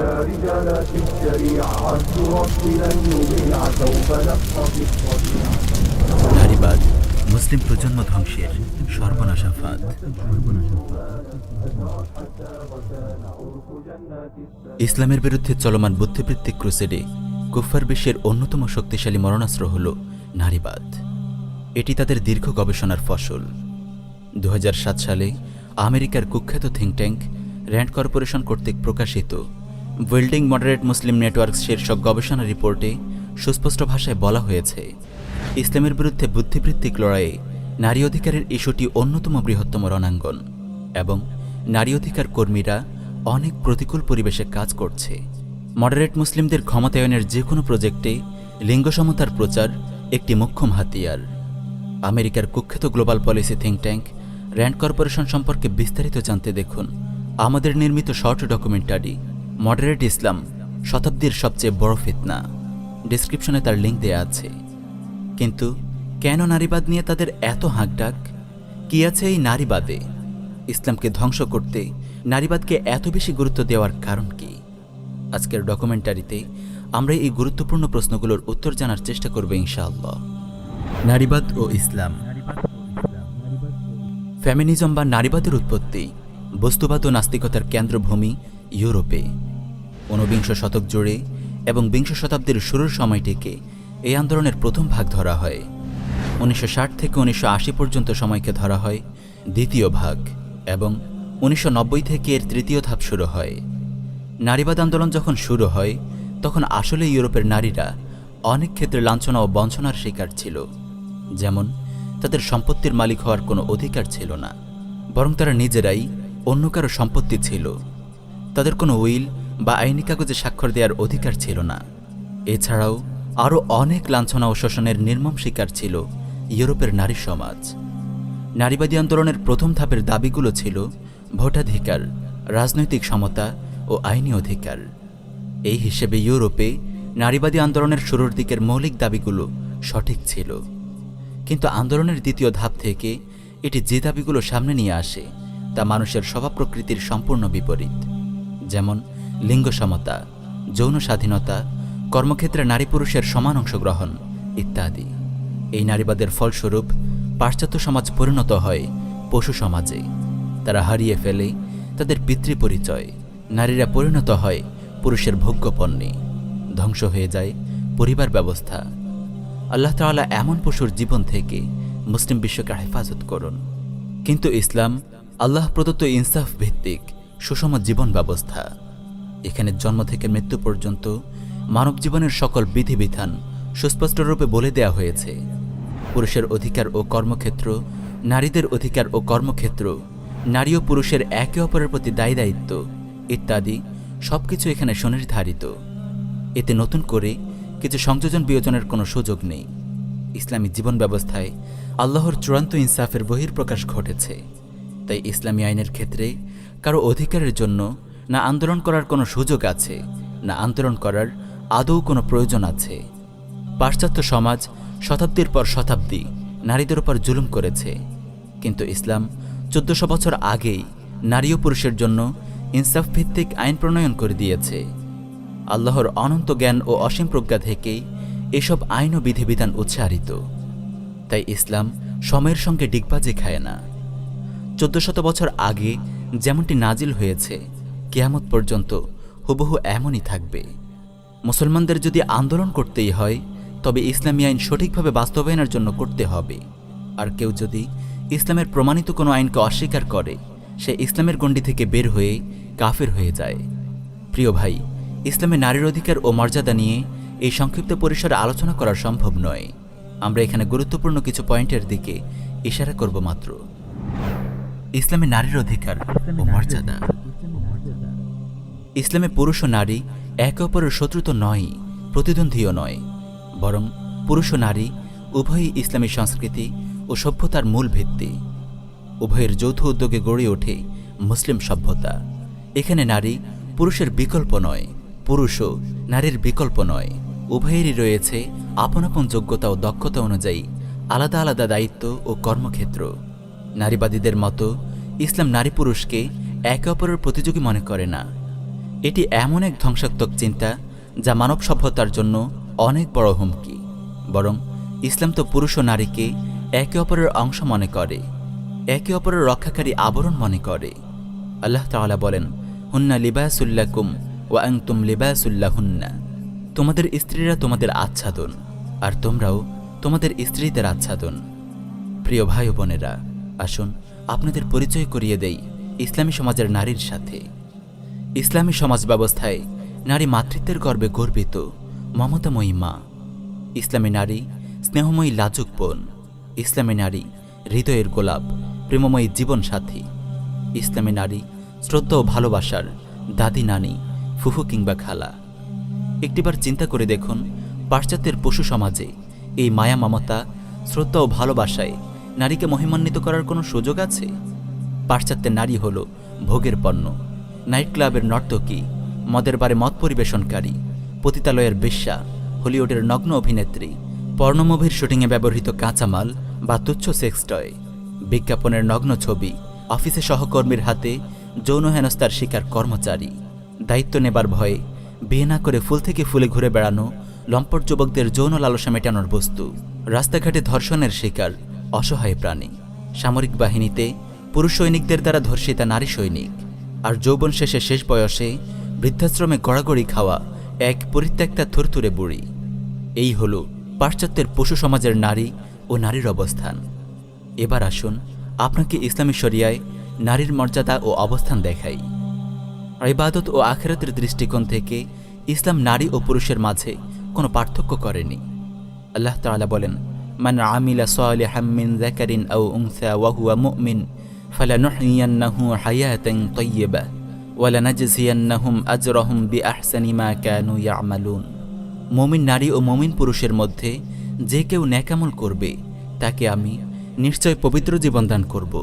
رجالات الشريعة عبد رب لن يضيع سوف نقتضي الطبيعة নারীবাদ মুসলিম প্রজন্ম ধ্বংসের সর্বনাশাফাত ইসলামের বিরুদ্ধে চলমান বুদ্ধিবৃত্তিক ক্রুসেডে কুফার বিশ্বের অন্যতম শক্তিশালী মরণাস্ত্র হল নারীবাদ এটি তাদের দীর্ঘ গবেষণার ফসল দু সালে আমেরিকার কুখ্যাত থিঙ্ক ট্যাঙ্ক র্যান্ড কর্পোরেশন কর্তৃক প্রকাশিত ওয়েল্ডিং মডারেট মুসলিম নেটওয়ার্ক শীর্ষক গবেষণা রিপোর্টে সুস্পষ্ট ভাষায় বলা হয়েছে, ইসলামের বিরুদ্ধে বুদ্ধিবৃত্তিক লড়াইয়ে নারী অধিকারের ইস্যুটি অন্যতম বৃহত্তম রণাঙ্গন এবং নারী অধিকার কর্মীরা অনেক প্রতিকূল পরিবেশে কাজ করছে। মডারেট মুসলিমদের ক্ষমতায়নের যে কোনো প্রজেক্টে লিঙ্গ সমতার প্রচার একটি মুখ্যম হাতিয়ার। আমেরিকার কুখ্যাত global policy think tank Rand corporation সম্পর্কে বিস্তারিত জানতে দেখুন আমাদের নির্মিত শর্ট ডকুমেন্টারি মডারেট ইসলাম শতাব্দীর সবচেয়ে বড় ফিতনা। ডিসক্রিপশনে তার লিঙ্ক দেয়া আছে। কিন্তু কেন নারীবাদ নিয়ে তাদের এত হাঁকডাক? কি আছে এই নারীবাদে? ইসলামকে ধ্বংস করতে নারীবাদকে এত বেশি গুরুত্ব দেওয়ার কারণ কি? আজকের ডকুমেন্টারিতে আমরা এই গুরুত্বপূর্ণ প্রশ্নগুলোর উত্তর জানার চেষ্টা করব ইনশাআল্লাহ। নারীবাদ ও ইসলাম। ফেমিনিজম বা নারীবাদের উৎপত্তি বস্তুবাদ ও নাস্তিকতার কেন্দ্রভূমি ইউরোপে। ঊনবিংশ শতক জুড়ে এবং বিংশ শতাব্দীর শুরুর সময়টিকে এই আন্দোলনের প্রথম ভাগ ধরা হয়। উনিশশো ষাট থেকে উনিশশো আশি পর্যন্ত সময়কে ধরা হয়, দ্বিতীয় ভাগ, এবং উনিশশো নব্বই থেকে এর তৃতীয় ধাপ শুরু হয়। নারীবাদ আন্দোলন যখন শুরু হয়, তখন আসলে ইউরোপের নারীরা অনেক ক্ষেত্রে লাঞ্ছনা ও বঞ্চনার শিকার ছিল। যেমন, তাদের সম্পত্তির মালিক হওয়ার কোনো অধিকার ছিল না, বরং তারা নিজেরাই অন্য কারও সম্পত্তি ছিল। তাদের কোনো উইল বা আইনি কাগজে স্বাক্ষর দেওয়ার অধিকার ছিল না। এছাড়াও, আরও অনেক লাঞ্ছনা ও শোষণের নির্মম শিকার ছিল ইউরোপের নারী সমাজ। নারীবাদী আন্দোলনের প্রথম ধাপের দাবিগুলো ছিল ভোটাধিকার, রাজনৈতিক সমতা ও আইনি অধিকার। এই হিসেবে ইউরোপে নারীবাদী আন্দোলনের শুরুর দিকের মৌলিক দাবিগুলো সঠিক ছিল। কিন্তু আন্দোলনের দ্বিতীয় ধাপ থেকে এটি যে দাবিগুলো সামনে নিয়ে আসে, তা মানুষের স্বভাব প্রকৃতির সম্পূর্ণ বিপরীত। যেমন লিঙ্গ সমতা, যৌন স্বাধীনতা, কর্মক্ষেত্রে নারী পুরুষের সমান অংশগ্রহণ ইত্যাদি। এই নারীবাদের ফলস্বরূপ পাশ্চাত্য সমাজ পরিণত হয় পশু সমাজে। তারা হারিয়ে ফেলে তাদের পিতৃপরিচয়। নারীরা পরিণত হয় পুরুষের ভোগ্যপণ্যে ধ্বংস হয়ে যায় পরিবার ব্যবস্থা। আল্লাহ তাআলা এমন পশুর জীবন থেকে মুসলিম বিশ্বকে হেফাজত করুন। কিন্তু ইসলাম আল্লাহ প্রদত্ত ইনসাফ ভিত্তিক সুষম জীবন ব্যবস্থা। এখানে জন্ম থেকে মৃত্যু পর্যন্ত মানব জীবনের সকল বিধিবিধান সুস্পষ্টরূপে বলে দেয়া হয়েছে। পুরুষের অধিকার ও কর্মক্ষেত্র, নারীদের অধিকার ও কর্মক্ষেত্র, নারী ও পুরুষের একে অপরের প্রতি দায়ী দায়িত্ব ইত্যাদি সবকিছু এখানে সুনির্ধারিত এতে নতুন করে কিছু সংযোজন বিয়োজনের কোনো সুযোগ নেই। ইসলামী জীবন ব্যবস্থায় আল্লাহর চূড়ান্ত ইনসাফের বহির্প্রকাশ ঘটেছে। তাই ইসলামী আইনের ক্ষেত্রে কারও অধিকারের জন্য না আন্দোলন করার কোনো সুযোগ আছে, না আন্দোলন করার আদৌ কোনো প্রয়োজন আছে। পাশ্চাত্য সমাজ শতাব্দীর পর শতাব্দী নারীদের উপর জুলুম করেছে। কিন্তু ইসলাম চোদ্দশো বছর আগেই নারী ও পুরুষের জন্য ইনসাফ ভিত্তিক আইন প্রণয়ন করে দিয়েছে। আল্লাহর অনন্ত জ্ঞান ও অসীম প্রজ্ঞা থেকেই এসব আইন ও বিধিবিধান উচ্চারিত। তাই ইসলাম সময়ের সঙ্গে ডিগবাজি খায় না। চোদ্দ শত বছর আগে যেমনটি নাজিল হয়েছে কেয়ামত পর্যন্ত হুবহু এমনই থাকবে। মুসলমানদের যদি আন্দোলন করতেই হয়, তবে ইসলামী আইন সঠিকভাবে বাস্তবায়নের জন্য করতে হবে। আর কেউ যদি ইসলামের প্রমাণিত কোনো আইনকে অস্বীকার করে, সে ইসলামের গণ্ডি থেকে বের হয়ে কাফের হয়ে যায়। প্রিয় ভাই, ইসলামে নারীর অধিকার ও মর্যাদা নিয়ে এই সংক্ষিপ্ত পরিসরে আলোচনা করা সম্ভব নয়। আমরা এখানে গুরুত্বপূর্ণ কিছু পয়েন্টের দিকে ইশারা করব মাত্র। ইসলামে নারীর অধিকার ও মর্যাদা। ইসলামে পুরুষ ও নারী একে অপরের শত্রু তো নয়, প্রতিদ্বন্দ্বীও নয়, বরং পুরুষ ও নারী উভয়ই ইসলামী সংস্কৃতি ও সভ্যতার মূল ভিত্তি। উভয়ের যৌথ উদ্যোগে গড়ে ওঠে মুসলিম সভ্যতা। এখানে নারী পুরুষের বিকল্প নয় পুরুষও নারীর বিকল্প নয়। উভয়েরই রয়েছে আপন আপন যোগ্যতা ও দক্ষতা অনুযায়ী আলাদা আলাদা দায়িত্ব ও কর্মক্ষেত্র। নারীবাদীদের মতো ইসলাম নারী পুরুষকে একে অপরের প্রতিযোগী মনে করে না। এটি এমন এক ধ্বংসাত্মক চিন্তা যা মানব সভ্যতার জন্য অনেক বড় হুমকি। বরং ইসলাম তো পুরুষ ও নারীকে একে অপরের অংশ মনে করে, একে অপরের রক্ষাকারী আবরণ মনে করে। আল্লাহ তাআলা বলেন, হুন্না লিবাসুল্লাকুম ও আংতুম লিবাসুল্লাহ হুন্না তোমাদের স্ত্রীরা তোমাদের আচ্ছাদন, আর তোমরাও তোমাদের স্ত্রীদের আচ্ছাদন। প্রিয় ভাই বোনেরা, আসুন আপনাদের পরিচয় করিয়ে দেই ইসলামী সমাজের নারীর সাথে। ইসলামী সমাজ ব্যবস্থায় নারী মাতৃত্বের গর্বে গর্বিত মমতাময়ী মা ইসলামী নারী স্নেহময়ী লাজুক বোন। ইসলামী নারী হৃদয়ের গোলাপ, প্রেমময়ী জীবন সাথী ইসলামী নারী শ্রদ্ধা ও ভালোবাসার দাদি নানি, ফুফু কিংবা খালা। একটিবার চিন্তা করে দেখুন পাশ্চাত্যের পশু সমাজে এই মায়া মমতা, শ্রদ্ধা ও ভালোবাসায় নারীকে মহিমান্বিত করার কোনো সুযোগ আছে? পাশ্চাত্যের নারী হল ভোগের পণ্য। নাইট ক্লাবের নর্তকী, মদের বারে মদ পরিবেশনকারী, পতিতালয়ের বেশ্যা, হলিউডের নগ্ন অভিনেত্রী পর্ণমুভির শুটিংয়ে ব্যবহৃত কাঁচামাল বা তুচ্ছ সেক্স টয়। বিজ্ঞাপনের নগ্ন ছবি, অফিসে সহকর্মীর হাতে যৌন হেনস্থার শিকার কর্মচারী। দায়িত্ব নেবার ভয়ে বিয়ে না করে ফুল থেকে ফুলে ঘুরে বেড়ানো লম্পট যুবকদের যৌন লালসা মেটানোর বস্তু। রাস্তাঘাটে ধর্ষণের শিকার, অসহায় প্রাণী। সামরিক বাহিনীতে পুরুষ সৈনিকদের দ্বারা ধর্ষিতা নারী সৈনিক। আর যৌবন শেষে শেষ বয়সে বৃদ্ধাশ্রমে গড়াগড়ি খাওয়া এক পরিত্যক্তা থুরথুরে বুড়ি। এই হল পাশ্চাত্যের পশু সমাজের নারী ও নারীর অবস্থান। এবার আসুন আপনাকে ইসলামী শরিয়ায় নারীর মর্যাদা ও অবস্থান দেখাই। ইবাদত ও আখেরাতের দৃষ্টিকোণ থেকে ইসলাম নারী ও পুরুষের মাঝে কোনো পার্থক্য করেনি। আল্লাহ তাআলা বলেন, মান আমিলা সালিহাম মিন যাকারিন আও উনসা ওয়া হুয়া মুমিন ফালানুহইয়ান্নাহু হায়াতান তাইয়্যিবা ওয়া লানাজজিয়ান্নাহুম আজরাহুম বিআহসানি মা কানু ইয়ামালুন মুমিন নারী ও মুমিন পুরুষের মধ্যে যে কেউ ন্যাকামল করবে, তাকে আমি নিশ্চয় পবিত্র জীবন দান করব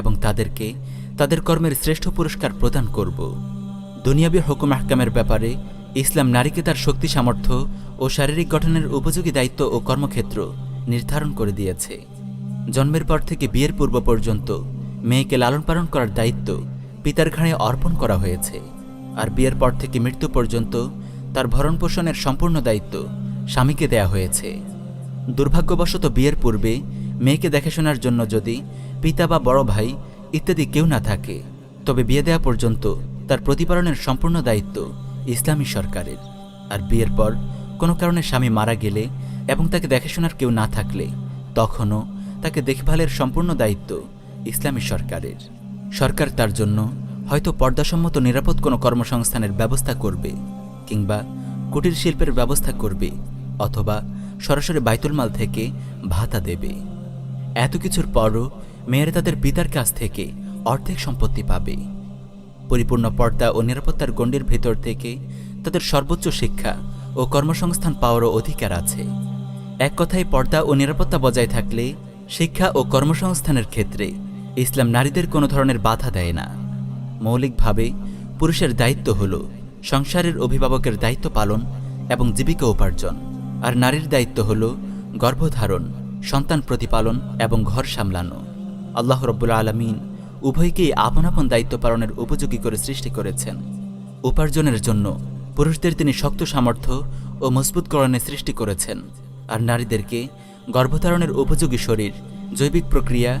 এবং তাদেরকে তাদের কর্মের শ্রেষ্ঠ পুরস্কার প্রদান করব। দুনিয়াবী হুকুম আহকামের ব্যাপারে ইসলাম নারীকে তার শক্তি, সামর্থ্য ও শারীরিক গঠনের উপযোগী দায়িত্ব ও কর্মক্ষেত্র নির্ধারণ করে দিয়েছে। জন্মের পর থেকে বিয়ের পূর্ব পর্যন্ত মেয়েকে লালন পালন করার দায়িত্ব পিতার ঘাড়ে অর্পণ করা হয়েছে। আর বিয়ের পর থেকে মৃত্যু পর্যন্ত তার ভরণ পোষণের সম্পূর্ণ দায়িত্ব স্বামীকে দেয়া হয়েছে। দুর্ভাগ্যবশত বিয়ের পূর্বে মেয়েকে দেখাশোনার জন্য যদি পিতা বা বড় ভাই ইত্যাদি কেউ না থাকে, তবে বিয়ে দেওয়া পর্যন্ত তার প্রতিপালনের সম্পূর্ণ দায়িত্ব ইসলামী সরকারের। আর বিয়ের পর কোনো কারণে স্বামী মারা গেলে এবং তাকে দেখাশোনার কেউ না থাকলে, তখনও তাকে দেখভালের সম্পূর্ণ দায়িত্ব ইসলামী সরকারের। সরকার তার জন্য হয়তো পর্দাসম্মত নিরাপদ কোনো কর্মসংস্থানের ব্যবস্থা করবে কিংবা কুটির শিল্পের ব্যবস্থা করবে অথবা সরাসরি বাইতুলমাল থেকে ভাতা দেবে। এত কিছুর পরও মেয়েরা তাদের পিতার কাছ থেকে অর্ধেক সম্পত্তি পাবে। পরিপূর্ণ পর্দা ও নিরাপত্তার গণ্ডির ভেতর থেকে তাদের সর্বোচ্চ শিক্ষা ও কর্মসংস্থান পাওয়ারও অধিকার আছে। এক কথায় পর্দা ও নিরাপত্তা বজায় থাকলে শিক্ষা ও কর্মসংস্থানের ক্ষেত্রে ইসলাম নারীদের কোনো ধরনের বাধা দেয় না। মৌলিকভাবে পুরুষের দায়িত্ব হল সংসারের অভিভাবকের দায়িত্ব পালন এবং জীবিকা উপার্জন। আর নারীর দায়িত্ব হল গর্ভধারণ, সন্তান প্রতিপালন এবং ঘর সামলানো। আল্লাহ রব্বুল আলমিন উভয়কেই আপন আপন দায়িত্ব পালনের উপযোগী করে সৃষ্টি করেছেন। উপার্জনের জন্য পুরুষদের তিনি শক্ত সামর্থ্য ও মজবুতকরণে সৃষ্টি করেছেন। আর নারীদেরকে গর্ভধারণের উপযোগী শরীর, জৈবিক প্রক্রিয়া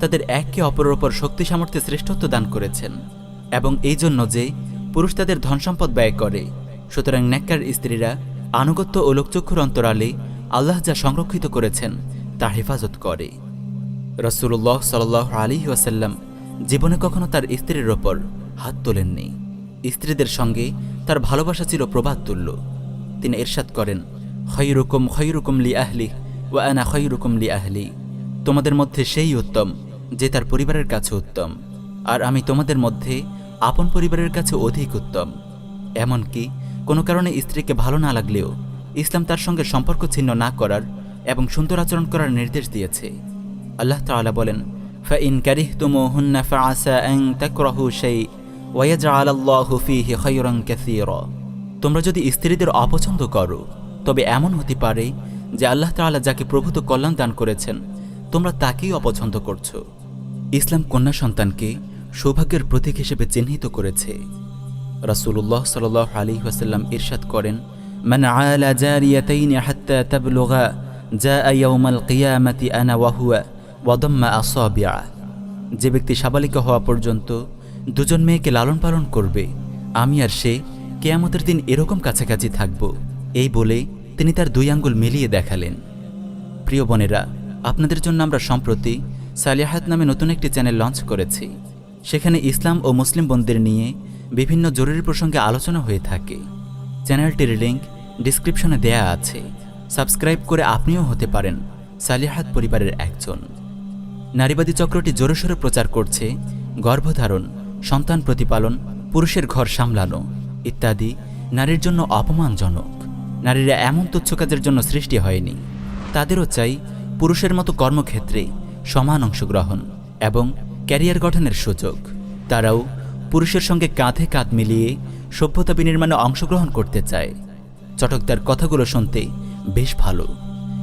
তাদের একে অপরের ওপর শক্তি সামর্থ্যে শ্রেষ্ঠত্ব দান করেছেন এবং এই জন্য যে পুরুষ তাদের ধন সম্পদ ব্যয় করে, সুতরাং নেককার স্ত্রীরা আনুগত্য ও লোকচক্ষুর অন্তরালে আল্লাহ যা সংরক্ষিত করেছেন, তা হেফাজত করে। রসুল্লাহ সাল আলী ওয়াসাল্লাম জীবনে কখনো তার স্ত্রীর ওপর হাত তোলেননি। স্ত্রীদের সঙ্গে তার ভালোবাসা ছিল প্রবাদ তুল্য তিনি এরশাদ করেন খৈরুকুম খৈরুকুম লি আহলি ও আনা খৈরুকুম লি আহলি। তোমাদের মধ্যে সেই উত্তম যে তার পরিবারের কাছে উত্তম, আর আমি তোমাদের মধ্যে আপন পরিবারের কাছে অধিক উত্তম। এমনকি কোনো কারণে স্ত্রীকে ভালো না লাগলেও ইসলাম তার সঙ্গে সম্পর্ক ছিন্ন না করার এবং সুন্দর আচরণ করার নির্দেশ দিয়েছে। আল্লাহ তালা বলেন ফা ক্যারিহ তুমো হে তোমরা যদি স্ত্রীদের অপছন্দ করো, তবে এমন হতে পারে যে আল্লাহ তাআলা যাকে প্রভূত কল্যাণ দান করেছেন, তোমরা তাকেই অপছন্দ করছ। ইসলাম কন্যা সন্তানকে সৌভাগ্যের প্রতীক হিসেবে চিহ্নিত করেছে রাসূলুল্লাহ সাল্লাহ আলী ওয়াসাল্লাম ইরশাদ করেন من عال جاريتين حتى تبلغا جاء يوم القيامة أنا وهو وضم أصابعه যে ব্যক্তি সাবালিকা হওয়া পর্যন্ত দুজন মেয়েকে লালন পালন করবে আমি আর সে কেয়ামতের দিন এরকম কাছাকাছি থাকব এই বলে তিনি তার দুই আঙ্গুল মিলিয়ে দেখালেন প্রিয় বোনেরা আপনাদের জন্য আমরা সম্প্রতি সালিয়াহাত নামে নতুন একটি চ্যানেল লঞ্চ করেছি। সেখানে ইসলাম ও মুসলিম বোনদের নিয়ে বিভিন্ন জরুরি প্রসঙ্গে আলোচনা হয়ে থাকে। চ্যানেলটির লিংক ডিসক্রিপশনে দেয়া আছে। সাবস্ক্রাইব করে আপনিও হতে পারেন সালিয়াহাত পরিবারের একজন। নারীবাদী চক্রটি জোরসোরে প্রচার করছে, গর্ভধারণ, সন্তান প্রতিপালন, পুরুষের ঘর সামলানো ইত্যাদি নারীর জন্য অপমানজনক। নারীরা এমন তুচ্ছ কাজের জন্য সৃষ্টি হয়নি। তাদেরও চাই পুরুষের মতো কর্মক্ষেত্রে সমান অংশগ্রহণ এবং ক্যারিয়ার গঠনের সুযোগ। তারাও পুরুষের সঙ্গে কাঁধে কাঁধ মিলিয়ে সভ্যতা বিনির্মাণে অংশগ্রহণ করতে চায়। চটকদার কথাগুলো শুনতে বেশ ভালো।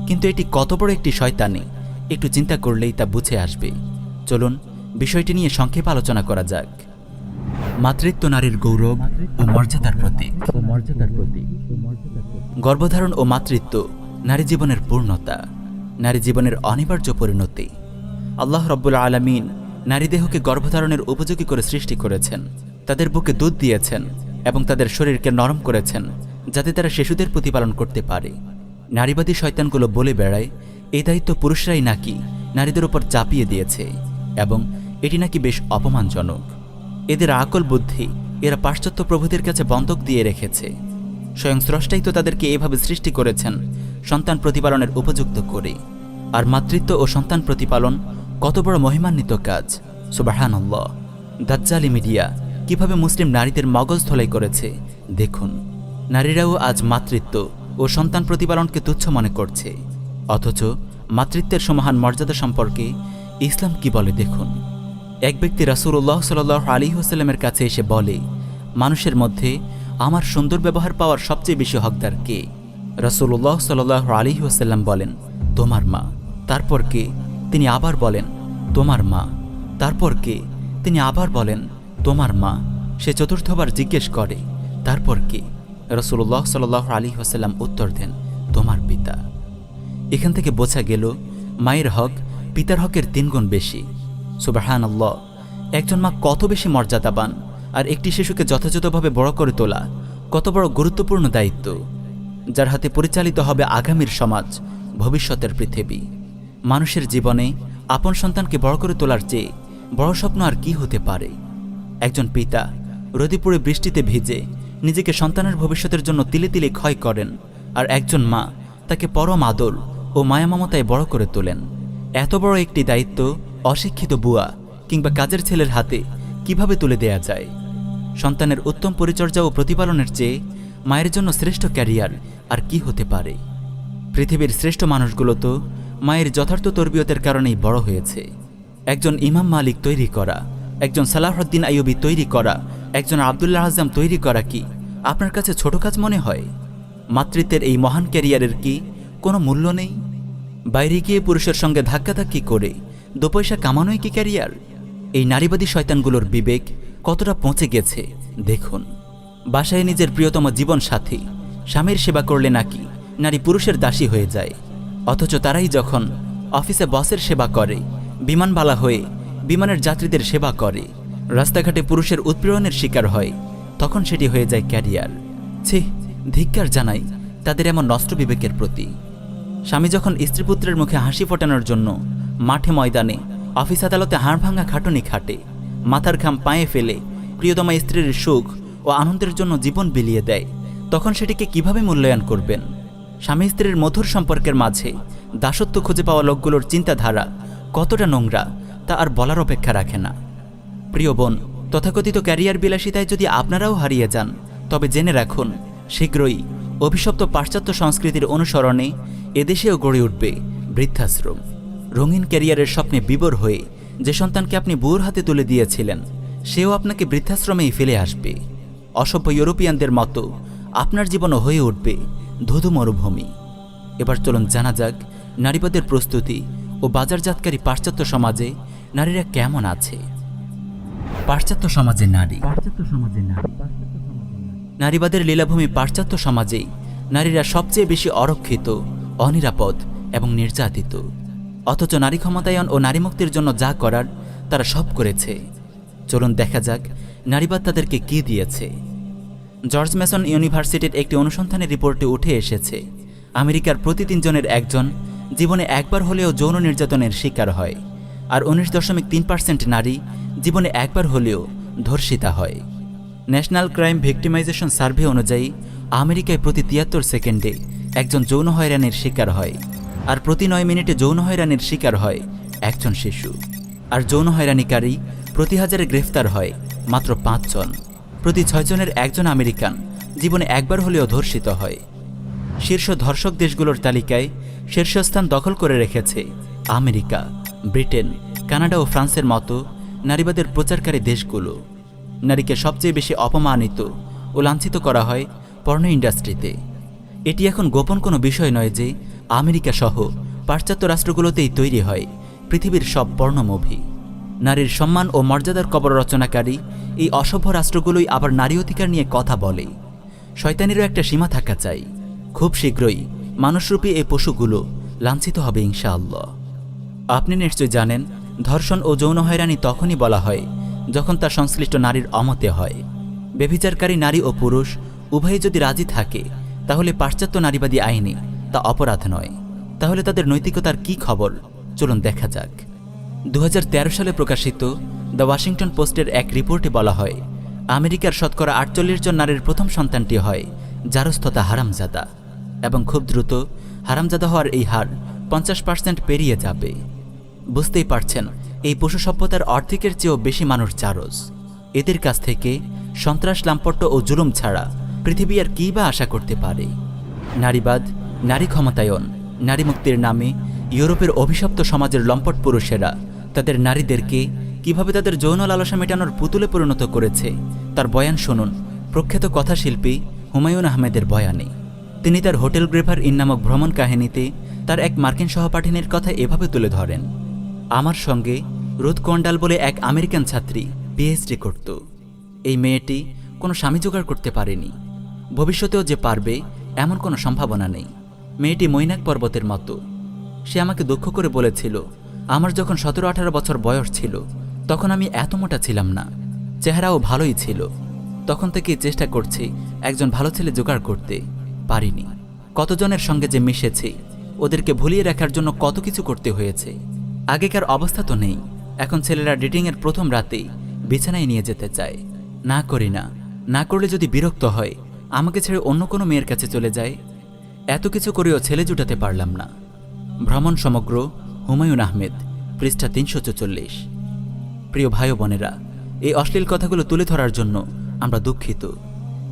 কিন্তু এটি কত বড় একটি শয়তানি, একটু চিন্তা করলেই তা বুঝে আসবে। চলুন, বিষয়টি নিয়ে সংক্ষেপ আলোচনা করা যাক। মাতৃত্ব নারীর গৌরব ও মর্যাদার প্রতীক। গর্ভধারণ ও মাতৃত্ব নারী জীবনের পূর্ণতা, নারী জীবনের অনিবার্য পরিণতি। আল্লাহ রব্বুল আলমিন নারী দেহকে গর্ভধারণের উপযোগী করে সৃষ্টি করেছেন। তাদের বুকে দুধ দিয়েছেন এবং তাদের শরীরকে নরম করেছেন যাতে তারা শিশুদের প্রতিপালন করতে পারে। নারীবাদী শয়তানগুলো বলে বেড়ায় এই দায়িত্ব পুরুষরাই নাকি নারীদের উপর চাপিয়ে দিয়েছে? এবং এটি নাকি বেশ অপমানজনক। এদের আকল বুদ্ধি এরা পাশ্চাত্য প্রভুদের কাছে বন্ধক দিয়ে রেখেছে। স্বয়ং স্রষ্টাই তো তাদেরকে এভাবে সৃষ্টি করেছেন, সন্তান প্রতিপালনের উপযুক্ত করে। আর মাতৃত্ব ও সন্তান প্রতিপালন কত বড় মহিমান্বিত কাজ। সুবাহান দাজ্জালি মিডিয়া কীভাবে মুসলিম নারীদের মগজ ধলাই করেছে, দেখুন। নারীরাও আজ মাতৃত্ব ও সন্তান প্রতিপালনকে তুচ্ছ মনে করছে। অথচ মাতৃত্বের সমাহান মর্যাদা সম্পর্কে ইসলাম কি বলে, দেখুন। এক ব্যক্তি রাসুল্লাহ সাল আলী হোসাল্লামের কাছে এসে বলে, মানুষের মধ্যে আমার সুন্দর ব্যবহার পাওয়ার সবচেয়ে বেশি হকদার কে? রাসুল্লাহ সাল আলী হোসাল্লাম বলেন, তোমার মা। তারপর কে? তিনি আবার বলেন, তোমার মা। তারপর কে? তিনি আবার বলেন, তোমার মা। সে চতুর্থবার জিজ্ঞেস করে, তারপর কে? রসুল্লাহ সাল আলী হোসাল্লাম উত্তর দেন, তোমার পিতা। এখান থেকে বোঝা গেল, মায়ের হক পিতার হকের তিনগুণ বেশি। সুবাহান আল্লাহ একজন মা কত বেশি মর্যাদাবান, আর একটি শিশুকে যথাযথভাবে বড় করে তোলা, কত বড় গুরুত্বপূর্ণ দায়িত্ব, যার হাতে পরিচালিত হবে আগামীর সমাজ, ভবিষ্যতের পৃথিবী। মানুষের জীবনে আপন সন্তানকে বড় করে তোলার চেয়ে বড় স্বপ্ন আর কি হতে পারে? একজন পিতা রদিপুরে বৃষ্টিতে ভিজে নিজেকে সন্তানের ভবিষ্যতের জন্য তিলে তিলে ক্ষয় করেন আর একজন মা তাকে পরম আদর ও মায়া মমতায় বড় করে তোলেন। এত বড় একটি দায়িত্ব অশিক্ষিত বুয়া কিংবা কাজের ছেলের হাতে কীভাবে তুলে দেয়া যায়? সন্তানের উত্তম পরিচর্যা ও প্রতিপালনের চেয়ে মায়ের জন্য শ্রেষ্ঠ ক্যারিয়ার আর কি হতে পারে? পৃথিবীর শ্রেষ্ঠ মানুষগুলো তো মায়ের যথার্থ তরবিয়তের কারণেই বড় হয়েছে। একজন ইমাম মালিক তৈরি করা, একজন সালাহদ্দিন আইয়ুবি তৈরি করা, একজন আবদুল্লাহ আজম তৈরি করা কি আপনার কাছে ছোট কাজ মনে হয়? মাতৃত্বের এই মহান ক্যারিয়ারের কি কোনো মূল্য নেই? বাইরে গিয়ে পুরুষের সঙ্গে ধাক্কাধাক্কি করে দু পয়সা কামানোই কি ক্যারিয়ার? এই নারীবাদী শয়তানগুলোর বিবেক কতটা পৌঁছে গেছে, দেখুন। বাসায় নিজের প্রিয়তম জীবন সাথী স্বামীর সেবা করলে নাকি নারী পুরুষের দাসী হয়ে যায়। অথচ তারাই যখন অফিসে বসের সেবা করে, বিমানবালা হয়ে বিমানের যাত্রীদের সেবা করে, রাস্তাঘাটে পুরুষের উৎপীড়নের শিকার হয়, তখন সেটি হয়ে যায় ক্যারিয়ার। ছি, ধিক্কার জানাই তাদের এমন নষ্ট বিবেকের প্রতি। স্বামী যখন স্ত্রীপুত্রের মুখে হাসি ফোটানোর জন্য মাঠে ময়দানে, অফিস আদালতে হাড় ভাঙা খাটুনি খাটে, মাথার ঘাম পায়ে ফেলে প্রিয়তমা স্ত্রীর সুখ ও আনন্দের জন্য জীবন বিলিয়ে দেয়, তখন সেটিকে কীভাবে মূল্যায়ন করবেন? স্বামী স্ত্রীর মধুর সম্পর্কের মাঝে দাসত্ব খুঁজে পাওয়া লোকগুলোর চিন্তাধারা কতটা নোংরা, তা আর বলার অপেক্ষা রাখে না। প্রিয় বোন, তথাকথিত ক্যারিয়ার বিলাসিতায় যদি আপনারাও হারিয়ে যান, তবে জেনে রাখুন, শীঘ্রই অভিশপ্ত পাশ্চাত্য সংস্কৃতির অনুসরণে এদেশেও গড়ে উঠবে বৃদ্ধাশ্রম। রঙিন ক্যারিয়ারের স্বপ্নে বিবর হয়ে যে সন্তানকে আপনি বুয়োর হাতে তুলে দিয়েছিলেন, সেও আপনাকে বৃদ্ধাশ্রমেই ফেলে আসবে। অসভ্য ইউরোপিয়ানদের মতো আপনার জীবনও হয়ে উঠবে ধুধু মরুভূমি। এবার চলুন জানা যাক নারীবাদের প্রস্তুতি ও বাজারজাতকারী পাশ্চাত্য সমাজে নারীরা কেমন আছে। পাশ্চাত্য সমাজে নারী। পাশ্চাত্য সমাজে নারী। নারীবাদের লীলাভূমি পাশ্চাত্য সমাজে নারীরা সবচেয়ে বেশি অরক্ষিত অনিরাপদ এবং নির্যাতিত। অথচ নারী ক্ষমতায়ন ও নারী মুক্তির জন্য যা করার তারা সব করেছে। চলুন দেখা যাক নারীবাদ তাদেরকে কি দিয়েছে। জর্জ মেসন ইউনিভার্সিটির একটি অনুসন্ধানের রিপোর্টে উঠে এসেছে, আমেরিকার প্রতি তিনজনের একজন জীবনে একবার হলেও যৌন নির্যাতনের শিকার হয় আর উনিশ দশমিক তিন পার্সেন্ট নারী জীবনে একবার হলেও ধর্ষিতা হয়। ন্যাশনাল ক্রাইম ভিক্টিমাইজেশন সার্ভে অনুযায়ী আমেরিকায় প্রতি তিয়াত্তর সেকেন্ডে একজন যৌন হয়রানির শিকার হয় আর প্রতি নয় মিনিটে যৌন হয়রানির শিকার হয় একজন শিশু। আর যৌন হয়রানিকারী প্রতি হাজারে গ্রেফতার হয় মাত্র পাঁচজন। প্রতি ছয়জনের একজন আমেরিকান। জীবনে একবার হলেও ধর্ষিত হয়। শীর্ষ ধর্ষক দেশগুলোর তালিকায় শীর্ষস্থান দখল করে রেখেছে আমেরিকা, ব্রিটেন, কানাডা ও ফ্রান্সের মতো নারীবাদের প্রচারকারী দেশগুলো। নারীকে সবচেয়ে বেশি অপমানিত ও লাঞ্ছিত করা হয় পর্ন ইন্ডাস্ট্রিতে। এটি এখন গোপন কোনো বিষয় নয় যে আমেরিকা সহ পাশ্চাত্য রাষ্ট্রগুলোতেই তৈরি হয় পৃথিবীর সব পর্ণ মুভি। নারীর সম্মান ও মর্যাদার কবর রচনাকারী এই অসভ্য রাষ্ট্রগুলোই আবার নারী অধিকার নিয়ে কথা বলে। শয়তানেরও একটা সীমা থাকা চাই। খুব শীঘ্রই মানুষরূপী এই পশুগুলো লাঞ্ছিত হবে ইনশাআল্লাহ। আপনি নিশ্চয় জানেন, ধর্ষণ ও যৌন হয়রানি তখনই বলা হয় যখন তা সংশ্লিষ্ট নারীর অমতে হয়। বেভিচারকারী নারী ও পুরুষ উভয়ে যদি রাজি থাকে, তাহলে পাশ্চাত্য নারীবাদী আইনে তা অপরাধ নয়। তাহলে তাদের নৈতিকতার কি খবর? চলুন দেখা যাক। দু হাজার তেরো সালে প্রকাশিত দ্য ওয়াশিংটন পোস্টের এক রিপোর্টে বলা হয়, আমেরিকার শতকরা আটচল্লিশ জন নারীর প্রথম সন্তানটি হয় জারস্থতা হারামজাদা এবং খুব দ্রুত হারামজাদা হওয়ার এই হার পঞ্চাশ পার্সেন্ট পেরিয়ে যাবে। বুঝতেই পারছেন, এই পশু সভ্যতার অর্ধেকের চেয়েও বেশি মানুষ জারজ। এদের কাছ থেকে সন্ত্রাস, লাম্পট্য ও জুলুম ছাড়া পৃথিবী আর কী বা আশা করতে পারে? নারীবাদ, নারী ক্ষমতায়ন নারী মুক্তির নামে ইউরোপের অভিশপ্ত সমাজের লম্পট পুরুষেরা তাদের নারীদেরকে কীভাবে তাদের যৌন লালসা মেটানোর পুতুলে পরিণত করেছে, তার বয়ান শুনুন। প্রখ্যাত কথাশিল্পী হুমায়ুন আহমেদের বয়ানে। তিনি তার হোটেল গ্রেভার ইন নামক ভ্রমণ কাহিনীতে তার এক মার্কিন সহপাঠিনীর কথা এভাবে তুলে ধরেন। আমার সঙ্গে রুথ কন্ডাল বলে এক আমেরিকান ছাত্রী পিএইচডি করত। এই মেয়েটি কোনো স্বামী জোগাড় করতে পারেনি। ভবিষ্যতেও যে পারবে এমন কোনো সম্ভাবনা নেই। মেয়েটি মৈনাক পর্বতের মতো। সে আমাকে দুঃখ করে বলেছিল আমার যখন সতেরো আঠারো বছর বয়স ছিল, তখন আমি এত মোটা ছিলাম না। চেহারাও ভালোই ছিল। তখন থেকেই চেষ্টা করছি একজন ভালো ছেলে জোগাড় করতে। পারিনি। কতজনের সঙ্গে যে মিশেছি, ওদেরকে ভুলিয়ে রাখার জন্য কত কিছু করতে হয়েছে। আগেকার অবস্থা তো নেই। এখন ছেলেরা ডেটিংয়ের প্রথম রাতেই বিছানায় নিয়ে যেতে চায়। না করি না। না করলে যদি বিরক্ত হয়, আমাকে ছেড়ে অন্য কোনো মেয়ের কাছে চলে যায়? এত কিছু করেও ছেলে জুটাতে পারলাম না। ভ্রমণ সমগ্র হুমায়ুন আহমেদ, পৃষ্ঠা তিনশো চল্লিশ প্রিয় ভাই বোনেরা, এই অশ্লীল কথাগুলো তুলে ধরার জন্য আমরা দুঃখিত।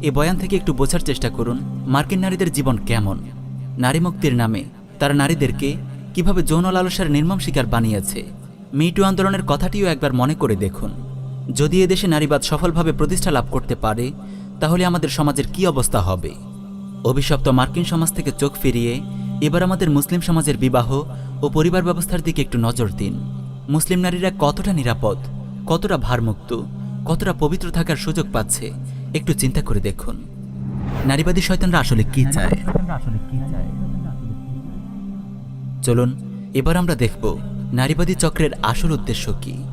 এই বয়ান থেকে একটু বোঝার চেষ্টা করুন, মার্কিন নারীদের জীবন কেমন? নারী মুক্তির নামে তারা নারীদেরকে কীভাবে যৌন লালসার নির্মম শিকার বানিয়েছে? মিটু আন্দোলনের কথাটিও একবার মনে করে দেখুন। যদি এদেশে নারীবাদ সফলভাবে প্রতিষ্ঠা লাভ করতে পারে, তাহলে আমাদের সমাজের কি অবস্থা হবে? অভিশপ্ত মার্কিন সমাজ থেকে চোখ ফিরিয়ে এবার আমাদের মুসলিম সমাজের বিবাহ ও পরিবার ব্যবস্থার দিকে একটু নজর দিন। মুসলিম নারীরা কতটা নিরাপদ কতটা ভারমুক্ত কতটা পবিত্র থাকার সুযোগ পাচ্ছে একটু চিন্তা করে দেখুন। নারীবাদী শয়তানরা আসলে কি চায়? আসলে কি চায়? চলুন এবার আমরা দেখব নারীবাদী চক্রের আসল উদ্দেশ্য কি।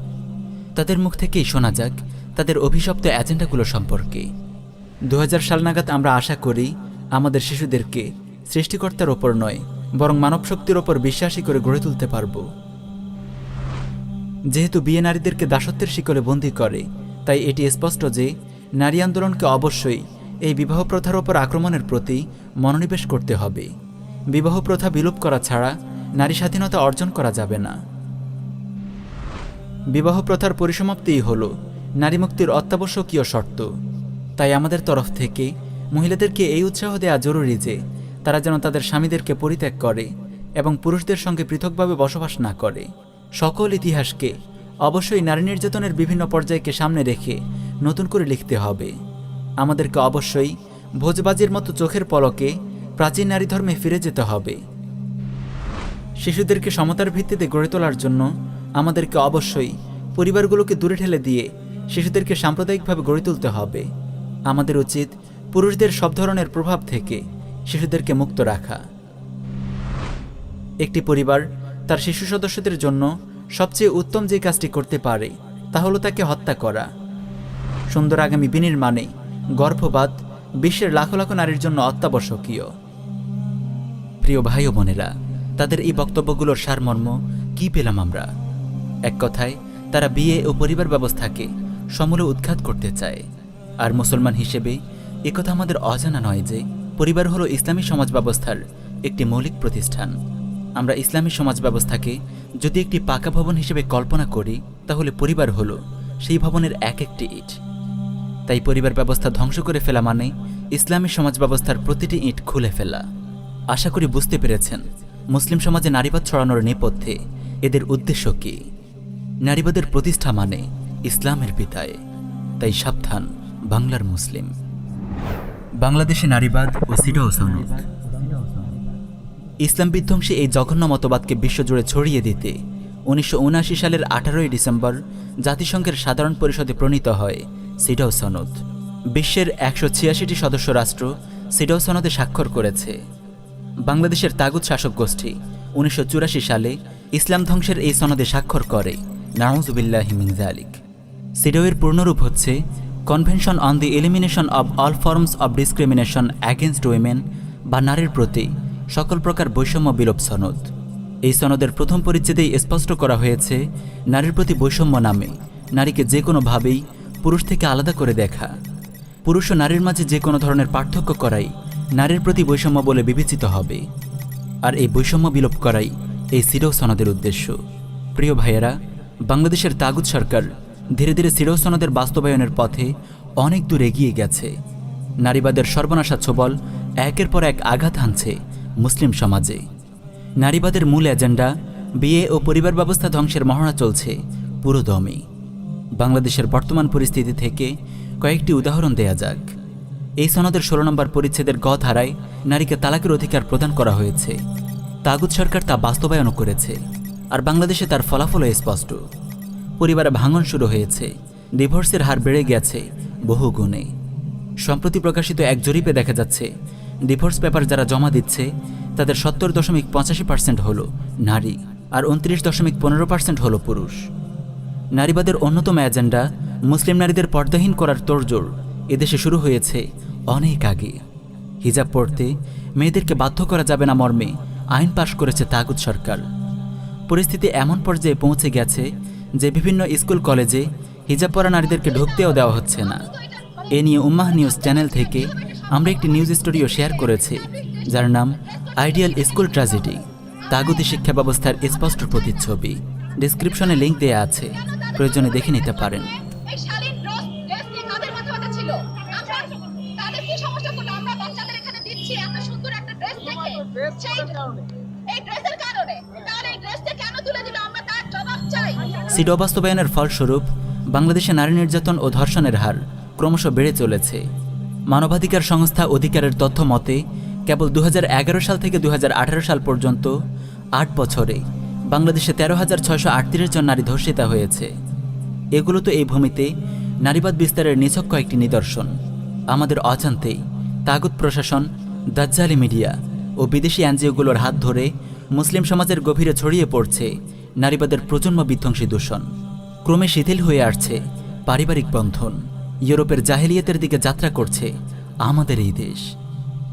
তাদের মুখ থেকেই শোনা যাক তাদের অভিশপ্ত এজেন্ডাগুলো সম্পর্কে। দু হাজার সাল নাগাদ আমরা আশা করি আমাদের শিশুদেরকে সৃষ্টিকর্তার ওপর নয়, বরং মানব শক্তির ওপর বিশ্বাসী করে গড়ে তুলতে পারব। যেহেতু বিয়ে নারীদেরকে দাসত্বের শিকলে বন্দী করে, তাই এটি স্পষ্ট যে নারী আন্দোলনকে অবশ্যই এই বিবাহ প্রথার ওপর আক্রমণের প্রতি মনোনিবেশ করতে হবে। বিবাহ প্রথা বিলোপ করা ছাড়া নারী স্বাধীনতা অর্জন করা যাবে না। বিবাহ প্রথার পরিসমাপ্তিই হল নারী মুক্তির অত্যাবশ্যকীয় শর্ত। তাই আমাদের তরফ থেকে মহিলাদেরকে এই উৎসাহ দেওয়া জরুরি যে তারা যেন তাদের স্বামীদেরকে পরিত্যাগ করে এবং পুরুষদের সঙ্গে পৃথকভাবে বসবাস না করে। সকল ইতিহাসকে অবশ্যই নারী নির্যাতনের বিভিন্ন পর্যায়কে সামনে রেখে নতুন করে লিখতে হবে। আমাদেরকে অবশ্যই ভোজবাজির মতো চোখের পলকে প্রাচীন নারী ধর্মে ফিরে যেতে হবে। শিশুদেরকে সমতার ভিত্তিতে গড়ে তোলার জন্য আমাদেরকে অবশ্যই পরিবারগুলোকে দূরে ঠেলে দিয়ে শিশুদেরকে সাম্প্রদায়িকভাবে গড়ে তুলতে হবে। আমাদের উচিত পুরুষদের সব ধরনের প্রভাব থেকে শিশুদেরকে মুক্ত রাখা। একটি পরিবার তার শিশু সদস্যদের জন্য সবচেয়ে উত্তম যে কাজটি করতে পারে, তা হলো তাকে হত্যা করা। সুন্দর আগামী বিনির্মাণে গর্ভপাত বিশ্বের লাখো লাখো নারীর জন্য অত্যাবশ্যকীয়। প্রিয় ভাই ও বোনেরা, তাদের এই বক্তব্যগুলোর সারমর্ম কি পেলাম আমরা? এক কথায়, তারা বিয়ে ও পরিবার ব্যবস্থাকে সমূলে উৎখাত করতে চায়। আর মুসলমান হিসেবে একথা আমাদের অজানা নয় যে পরিবার হলো ইসলামী সমাজ ব্যবস্থার একটি মৌলিক প্রতিষ্ঠান। আমরা ইসলামী সমাজ ব্যবস্থাকে যদি একটি পাকা ভবন হিসেবে কল্পনা করি, তাহলে পরিবার হলো সেই ভবনের এক একটি ইট। তাই পরিবার ব্যবস্থা ধ্বংস করে ফেলা মানে ইসলামী সমাজ ব্যবস্থার প্রতিটি ইট খুলে ফেলা। আশা করি বুঝতে পেরেছেন, মুসলিম সমাজে নারীবাদ ছড়ানোর নেপথ্যে এদের উদ্দেশ্য কি? নারীবাদের প্রতিষ্ঠা মানে ইসলামের পিতায় তাই সাবধান, বাংলার মুসলিম। বাংলাদেশে নারীবাদ ও সিডাও সনদ। ইসলাম বিধ্বংসী এই জঘন্য মতবাদকে বিশ্বজুড়ে ছড়িয়ে দিতে উনিশশো সালের আঠারোই ডিসেম্বর জাতিসংঘের সাধারণ পরিষদে প্রণীত হয় সিডাও সনদ। বিশ্বের একশো ছিয়াশিটি সদস্য রাষ্ট্র সিডাও সনদে স্বাক্ষর করেছে। বাংলাদেশের তাগুদ শাসক গোষ্ঠী উনিশশো চুরাশি সালে ইসলাম ধ্বংসের এই সনদে স্বাক্ষর করে। নাউজুবিল্লাহ আলিক সিডোয়ের পূর্ণরূপ হচ্ছে convention on the elimination of all forms of discrimination against women বা নারীর প্রতি সকল প্রকার বৈষম্য বিলোপ সনদ। এই সনদের প্রথম পরিচ্ছেদেই স্পষ্ট করা হয়েছে, নারীর প্রতি বৈষম্য নামে, নারীকে যে কোনোভাবেই পুরুষ থেকে আলাদা করে দেখা। পুরুষ ও নারীর মাঝে যে কোনো ধরনের পার্থক্য করাই নারীর প্রতি বৈষম্য বলে বিবেচিত হবে। আর এই বৈষম্য বিলোপ করাই এই সিরো সনদের উদ্দেশ্য। প্রিয় ভাইয়েরা, বাংলাদেশের তাগুদ সরকার ধীরে ধীরে সিরো সনদের বাস্তবায়নের পথে অনেক দূর এগিয়ে গেছে। নারীবাদের সর্বনাশা ছবল একের পর এক আঘাত হানছে মুসলিম সমাজে। নারীবাদের মূল এজেন্ডা বিয়ে ও পরিবার ব্যবস্থা ধ্বংসের মহড়া চলছে পুরো দমে। বাংলাদেশের বর্তমান পরিস্থিতি থেকে কয়েকটি উদাহরণ দেয়া যাক। এই সনদের ষোলো নম্বর পরিচ্ছেদের গ ধারায় নারীকে তালাকের অধিকার প্রদান করা হয়েছে। তাগুদ সরকার তা বাস্তবায়নও করেছে, আর বাংলাদেশে তার ফলাফলও স্পষ্ট। পরিবারে ভাঙন শুরু হয়েছে। ডিভোর্সের হার বেড়ে গেছে বহু গুণে। সম্প্রতি প্রকাশিত এক জরিপে দেখা যাচ্ছে, ডিভোর্স পেপার যারা জমা দিচ্ছে, তাদের সত্তর দশমিক পঁচাশি পার্সেন্ট হল নারী আর উনত্রিশ দশমিক পনেরো পার্সেন্ট হল পুরুষ। নারীবাদের অন্যতম এজেন্ডা মুসলিম নারীদের পর্দাহীন করার তোড়জোড় এদেশে শুরু হয়েছে অনেক আগে। হিজাব পড়তে মেয়েদেরকে বাধ্য করা যাবে না মর্মে আইন পাশ করেছে তাগুদ সরকার। পরিস্থিতি এমন পর্যায়ে পৌঁছে গেছে যে বিভিন্ন স্কুল কলেজে হিজাব পরা নারীদেরকে ঢুকতেও দেওয়া হচ্ছে না। এ নিয়ে উম্মাহ নিউজ চ্যানেল থেকে আমরা একটি নিউজ স্টুডিও শেয়ার করেছি যার নাম আইডিয়াল স্কুল ট্র্যাজেডি। তাগুতি শিক্ষা ব্যবস্থার স্পষ্ট প্রতিচ্ছবি। ডিসক্রিপশনে লিংক দেয়া আছে। প্রয়োজনে দেখে নিতে পারেন। এই শালীন ড্রেস ড্রেস নিয়ে কাদের মাথা ব্যথা ছিল? আমরা তাদের কি সমস্যা করল? আমরা বাচ্চাদের এখানে দিচ্ছি এত সুন্দর একটা ড্রেস দেখে। সেই এই ড্রেসের কারণে। সিডো বাস্তবায়নের ফলস্বরূপ, বাংলাদেশে নারী নির্যাতন ও ধর্ষণের হার ক্রমশ বেড়ে চলেছে। মানবাধিকার সংস্থা অধিকারের তথ্য মতে, কেবল দু হাজার এগারো সাল থেকে দুহাজার আঠারো সাল পর্যন্ত আট বছরে বাংলাদেশে তেরো হাজার ছয়শো আটত্রিশ জন নারী ধর্ষিতা হয়েছে। এগুলো তো এই ভূমিতে নারীবাদ বিস্তারের নিছক কয়েকটি নিদর্শন। আমাদের অজান্তেই তাগুত প্রশাসন, দাজ্জালি মিডিয়া ও বিদেশি এনজিওগুলোর হাত ধরে মুসলিম সমাজের গভীরে ছড়িয়ে পড়ছে নারীবাদের প্রজন্ম বিধ্বংসী দূষণ। ক্রমে শিথিল হয়ে আসছে পারিবারিক বন্ধন। ইউরোপের জাহেলিয়াতের দিকে যাত্রা করছে আমাদের এই দেশ।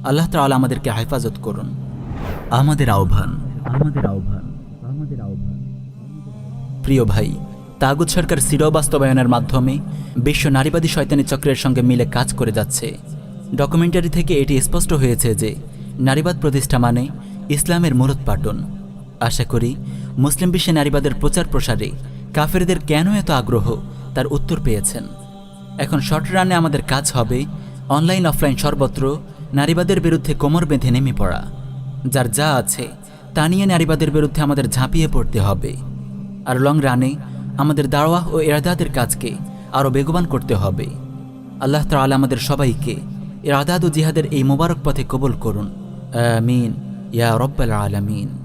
আল্লাহ তাআলা আমাদেরকে হেফাজত করুন। আমাদের আহ্বান আমাদের আহ্বান আমাদের আহ্বান। প্রিয় ভাই তাগুদ সরকার সিরো বাস্তবায়নের মাধ্যমে বিশ্ব নারীবাদী শয়তানি চক্রের সঙ্গে মিলে কাজ করে যাচ্ছে। ডকুমেন্টারি থেকে এটি স্পষ্ট হয়েছে যে নারীবাদ প্রতিষ্ঠা মানে ইসলামের মূলোৎপাটন। আশা করি মুসলিম বিশ্বে নারীবাদের প্রচার প্রসারে কাফেরদের কেন এত আগ্রহ? তার উত্তর পেয়েছেন। এখন শর্ট রানে আমাদের কাজ হবে অনলাইন অফলাইন সর্বত্র নারীবাদের বিরুদ্ধে কোমর বেঁধে নেমে পড়া। যার যা আছে তা নিয়ে নারীবাদের বিরুদ্ধে আমাদের ঝাঁপিয়ে পড়তে হবে। আর লং রানে আমাদের দাওয়াহ ও এরাদাদের কাজকে আরও বেগবান করতে হবে। আল্লাহ তাআলা আমাদের সবাইকে এরাদাদ ও জিহাদের এই মোবারক পথে কবুল করুন। আমিন। ইয়া রব্বাল আলামিন।